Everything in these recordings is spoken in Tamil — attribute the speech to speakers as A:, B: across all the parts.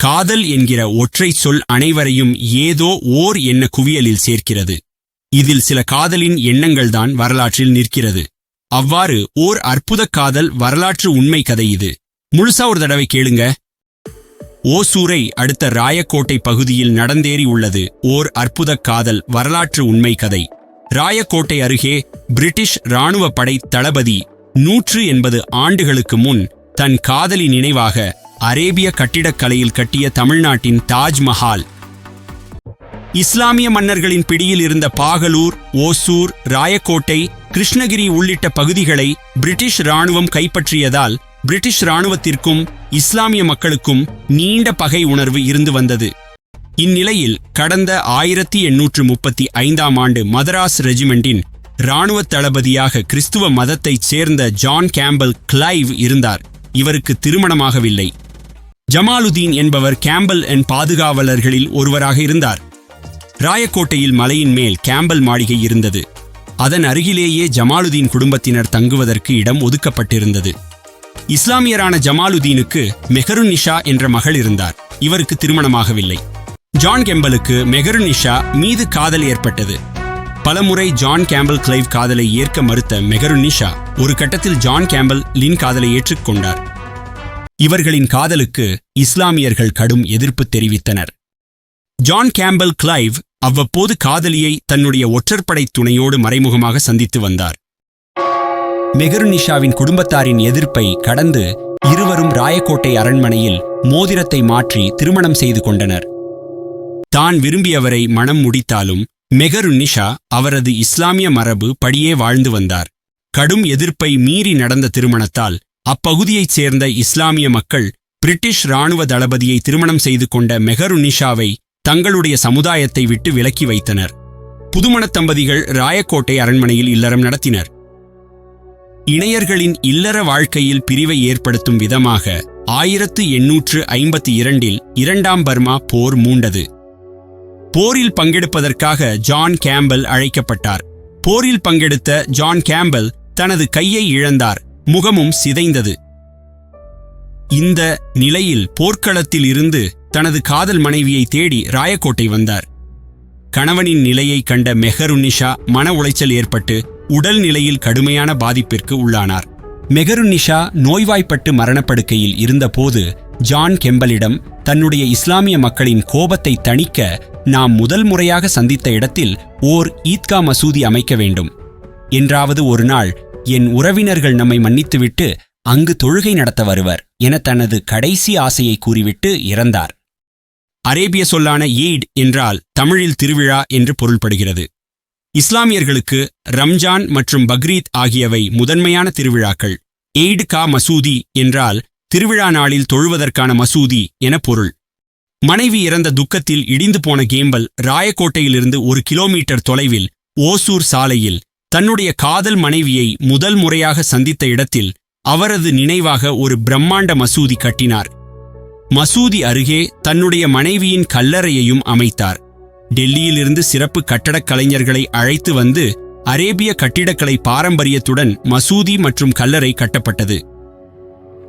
A: காதல் என்கிற ஒற்றை சொல் அனைவரையும் ஏதோ ஓர் எண்ண குவியலில் சேர்க்கிறது. இதில் சில காதலின் எண்ணங்கள்தான் வரலாற்றில் நிற்கிறது. அவ்வாறு ஓர் அற்புத காதல் வரலாற்று உண்மை கதை இது. முழுசா ஒரு தடவை கேளுங்க. ஓசூரை அடுத்த ராயக்கோட்டை பகுதியில் நடந்தேறி உள்ளது ஓர் அற்புத காதல் வரலாற்று உண்மை கதை. ராயக்கோட்டை அருகே பிரிட்டிஷ் இராணுவ படை தளபதி நூற்று எண்பது ஆண்டுகளுக்கு முன் தன் காதலி நினைவாக அரேபிய கட்டிடக்கலையில் கட்டிய தமிழ்நாட்டின் தாஜ்மஹால். இஸ்லாமிய மன்னர்களின் பிடியில் இருந்த பாகலூர் ஓசூர் ராயக்கோட்டை கிருஷ்ணகிரி உள்ளிட்ட பகுதிகளை பிரிட்டிஷ் ராணுவம் கைப்பற்றியதால் பிரிட்டிஷ் ராணுவத்திற்கும் இஸ்லாமிய மக்களுக்கும் நீண்ட பகை உணர்வு இருந்து வந்தது. இந்நிலையில் கடந்த ஆயிரத்தி எண்ணூற்று முப்பத்தி ஐந்தாம் ஆண்டு மதராஸ் ரெஜிமெண்டின் இராணுவ தளபதியாக கிறிஸ்துவ மதத்தைச் சேர்ந்த ஜான் கேம்பல் கிளைவ் இருந்தார். இவருக்கு திருமணமாகவில்லை. ஜமாலுதீன் என்பவர் கேம்பல் என் பாதுகாவலர்களில் ஒருவராக இருந்தார். ராயக்கோட்டையில் மலையின் மேல் கேம்பல் மாளிகை இருந்தது. அதன் அருகிலேயே ஜமாலுதீன் குடும்பத்தினர் தங்குவதற்கு இடம் ஒதுக்கப்பட்டிருந்தது. இஸ்லாமியரான ஜமாலுதீனுக்கு மெஹருநிஷா என்ற மகள் இருந்தார். இவருக்கு திருமணமாகவில்லை. ஜான் கேம்பலுக்கு மெஹருநிஷா மீது காதல் ஏற்பட்டது. பலமுறை ஜான் கேம்பல் கிளைவ் காதலை ஏற்க மறுத்த மெஹருநிஷா ஒரு கட்டத்தில் ஜான் கேம்பல் லின் காதலை ஏற்றுக்கொண்டார். இவர்களின் காதலுக்கு இஸ்லாமியர்கள் கடும் எதிர்ப்பு தெரிவித்தனர். ஜான் கேம்பல் கிளைவ் அவ்வப்போது காதலியை தன்னுடைய ஒற்றற்படை துணையோடு மறைமுகமாக சந்தித்து வந்தார். மெகருநிஷாவின் குடும்பத்தாரின் எதிர்ப்பை கடந்து இருவரும் ராயக்கோட்டை அரண்மனையில் மோதிரத்தை மாற்றி திருமணம் செய்து கொண்டனர். தான் விரும்பியவரை மணம் முடித்தாலும் மெகருநிஷா அவரது இஸ்லாமிய மரபு படியே வாழ்ந்து வந்தார். கடும் எதிர்ப்பை மீறி நடந்த திருமணத்தால் அப்பகுதியைச் சேர்ந்த இஸ்லாமிய மக்கள் பிரிட்டிஷ் இராணுவ தளபதியை திருமணம் செய்து கொண்ட மெஹருநிஷாவை தங்களுடைய சமுதாயத்தை விட்டு விலக்கி வைத்தனர். புதுமணத் தம்பதிகள் ராயக்கோட்டை அரண்மனையில் இல்லறம் நடத்தினர். இணையர்களின் இல்லற வாழ்க்கையில் பிரிவை ஏற்படுத்தும் விதமாக ஆயிரத்து எண்ணூற்று ஐம்பத்தி இரண்டில் இரண்டாம் பர்மா போர் மூண்டது. போரில் பங்கெடுப்பதற்காக ஜான் கேம்பல் அழைக்கப்பட்டார். போரில் பங்கெடுத்த ஜான் கேம்பல் தனது கையை இழந்தார். முகமும் சிதைந்தது. இந்த நிலையில் போர்க்களத்தில் இருந்து தனது காதல் மனைவியை தேடி ராயக்கோட்டை வந்தார். கணவனின் நிலையை கண்ட மெஹருன்னிஷா மன உளைச்சல் ஏற்பட்டு உடல் நிலையில் கடுமையான பாதிப்பிற்கு உள்ளானார். மெஹருன்னிஷா நோய்வாய்ப்பட்டு மரணப்படுக்கையில் இருந்தபோது ஜான் கெம்பலிடம் தன்னுடைய இஸ்லாமிய மக்களின் கோபத்தை தணிக்க நாம் முதல் முறையாக சந்தித்த இடத்தில் ஓர் ஈத்கா மசூதி அமைக்க வேண்டும். என்றாவது ஒரு நாள் என் உறவினர்கள் நம்மை மன்னித்துவிட்டு அங்கு தொழுகை நடத்த வருவர் என தனது கடைசி ஆசையை கூறிவிட்டு இறந்தார். அரேபிய சொல்லான ஈட் என்றால் தமிழில் திருவிழா என்று பொருள்படுகிறது. இஸ்லாமியர்களுக்கு ரம்ஜான் மற்றும் பக்ரீத் ஆகியவை முதன்மையான திருவிழாக்கள். எய்டு கா மசூதி என்றால் திருவிழா நாளில் தொழுவதற்கான மசூதி என பொருள். மனைவி இறந்த துக்கத்தில் இடிந்து போன கேம்பல் ராயக்கோட்டையிலிருந்து ஒரு கிலோமீட்டர் தொலைவில் ஓசூர் சாலையில் தன்னுடைய காதல் மனைவியை முதல் முறையாக சந்தித்த இடத்தில் அவரது நினைவாக ஒரு பிரம்மாண்ட மசூதி கட்டினார். மசூதி அருகே தன்னுடைய மனைவியின் கல்லறையையும் அமைத்தார். டெல்லியிலிருந்து சிறப்பு கட்டடக் கலைஞர்களை அழைத்து வந்து அரேபிய கட்டிடக்கலை பாரம்பரியத்துடன் மசூதி மற்றும் கல்லறை கட்டப்பட்டது.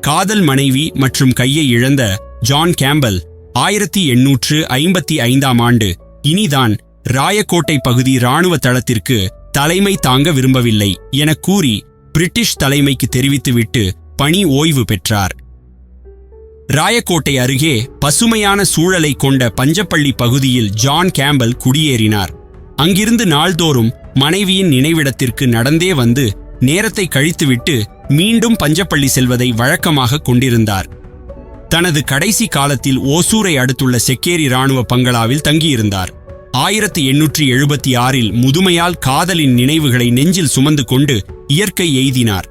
A: காதல் மனைவி மற்றும் கையை இழந்த ஜான் கேம்பல் ஆயிரத்தி எண்ணூற்று ஐம்பத்தி ஐந்தாம் ஆண்டு இனிதான் ராயக்கோட்டை பகுதி இராணுவ தளத்திற்கு தலைமை தாங்க விரும்பவில்லை என கூறி பிரிட்டிஷ் தலைமைக்கு தெரிவித்துவிட்டு பணி ஓய்வு பெற்றார். ராயக்கோட்டை அருகே பசுமையான சூழலை கொண்ட பஞ்சப்பள்ளி பகுதியில் ஜான் கேம்பல் குடியேறினார். அங்கிருந்து நாள்தோறும் மனைவியின் நினைவிடத்திற்கு நடந்தே வந்து நேரத்தை கழித்துவிட்டு மீண்டும் பஞ்சப்பள்ளி செல்வதை வழக்கமாக கொண்டிருந்தார். தனது கடைசி காலத்தில் ஓசூரை அடுத்துள்ள செக்கேரி இராணுவ பங்களாவில் தங்கியிருந்தார். ஆயிரத்தி எண்ணூற்றி எழுபத்தி ஆறில் முதுமையால் காதலின் நினைவுகளை நெஞ்சில் சுமந்து கொண்டு இயற்கை எய்தினார்.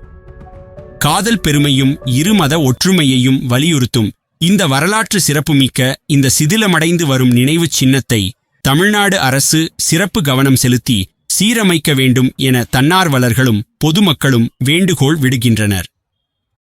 A: காதல் பெருமையும் இருமத ஒற்றுமையையும் வலியுறுத்தும் இந்த வரலாற்று சிறப்புமிக்க இந்த சிதிலமடைந்து வரும் நினைவுச் சின்னத்தை தமிழ்நாடு அரசு சிறப்பு கவனம் செலுத்தி சீரமைக்க வேண்டும் என தன்னார்வலர்களும் பொதுமக்களும் வேண்டுகோள் விடுகின்றனர்.